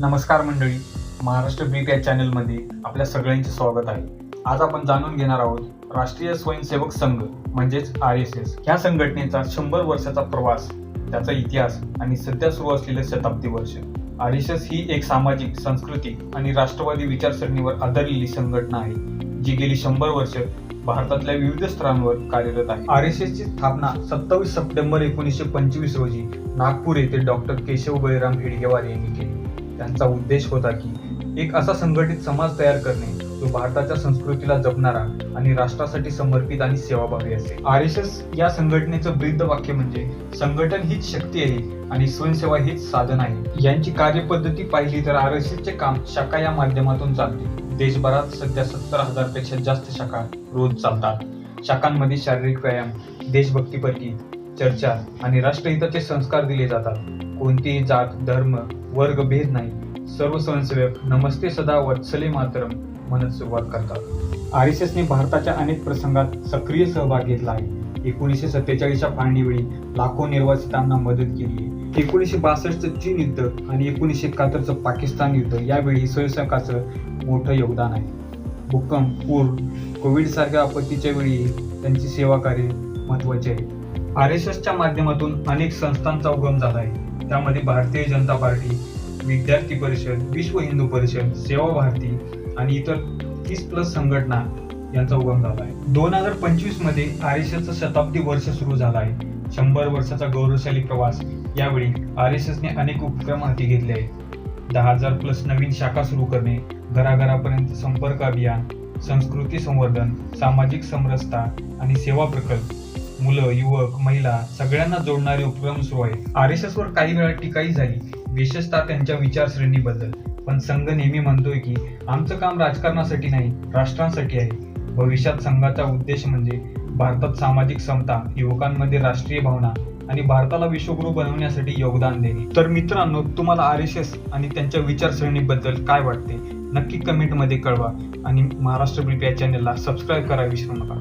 नमस्कार मंडळी महाराष्ट्र बी या चॅनलमध्ये आपल्या सगळ्यांचे स्वागत आहे. आज आपण जाणून घेणार आहोत राष्ट्रीय स्वयंसेवक संघ म्हणजेच आर एस एस ह्या संघटनेचा शंभर वर्षाचा प्रवास त्याचा इतिहास आणि सध्या सुरू असलेले शताब्दी वर्ष. आर एस एस ही एक सामाजिक सांस्कृतिक आणि राष्ट्रवादी विचारसरणीवर आधारलेली संघटना आहे जी गेली शंभर वर्ष भारतातल्या विविध स्तरांवर कार्यरत आहे. आर एस एसची स्थापना सत्तावीस सप्टेंबर एकोणीसशे पंचवीस रोजी नागपूर येथे डॉक्टर केशव बळीराम हेडगेवार यांनी केली. त्यांचा उद्देश होता की एक असा संघटित समाज तयार करणे जो भारताच्या संस्कृतीला जपणारा आणि राष्ट्रासाठी समर्पित आणि सेवाभावी असेल आर एस एस या संघटनेचं ब्रीद वाक्य म्हणजे संघटन हीच शक्ती आहे आणि स्वयंसेवा हीच साधन आहे. यांची कार्यपद्धती पाहिली तर आर एस चे काम शाखा या माध्यमातून चालते. देशभरात सध्या सत्तर हजारपेक्षा जास्त शाखा रोज चालतात. शाखांमध्ये शारीरिक व्यायाम देशभक्तीपर गीत चर्चा आणि राष्ट्रहिताचे संस्कार दिले जातात. कोणतीही जात धर्म वर्ग भेद नाही. सर्व स्वयंसेवक नमस्ते सदा वत्सले मातरम म्हणत सुरुवात करतात. आर एस एसने भारताच्या अनेक प्रसंगात सक्रिय सहभाग घेतला आहे. एकोणीसशे सत्तेचाळीसच्या फाळणीवेळी लाखो निर्वासितांना मदत केली एकोणीसशे बासष्टचं चीन युद्ध आणि एकोणीसशे एकाहत्तरचं पाकिस्तान युद्ध यावेळी स्वयंसेवकाचं मोठं योगदान आहे. भूकंप पूर कोविडसारख्या आपत्तीच्या वेळी त्यांची सेवा कार्य महत्त्वाचे आहे. आर एस एसच्या माध्यमातून अनेक संस्थांचा उगम झाला आहे. त्यामध्ये भारतीय जनता पार्टी विद्यार्थी परिषद विश्व हिंदू परिषद सेवा भारती आणि इतर तीस प्लस संघटना यांचा उगम झाला आहे. दोन हजार पंचवीसमध्ये आर एस एसचं शताब्दी वर्ष सुरू झालं आहे. शंभर वर्षाचा गौरवशाली प्रवास यावेळी आर एस एसने अनेक उपक्रम हाती घेतले आहेत. दहा हजार प्लस नवीन शाखा सुरू करणे घराघरापर्यंत संपर्क अभियान संस्कृती संवर्धन सामाजिक समरसता आणि सेवा प्रकल्प मुलं युवक महिला सगळ्यांना जोडणारे उपक्रम सुरू आहेत. आर एस एस वर काही वेळा टीकाही झाली. विशेषतः त्यांच्या विचारश्रेणीबद्दल. पण संघ नेहमी म्हणतोय की आमचं काम राजकारणासाठी नाही राष्ट्रांसाठी आहे. भविष्यात संघाचा उद्देश म्हणजे भारतात सामाजिक समता युवकांमध्ये राष्ट्रीय भावना आणि भारताला विश्वगुरु बनवण्यासाठी योगदान देणे. तर मित्रांनो तुम्हाला आर एस एस आणि त्यांच्या विचारसरणीबद्दल काय वाटते? नक्की कमेंटमध्ये कळवा. आणि महाराष्ट्र ब्रीफ या चॅनलला सबस्क्राईब करा विसरू नका.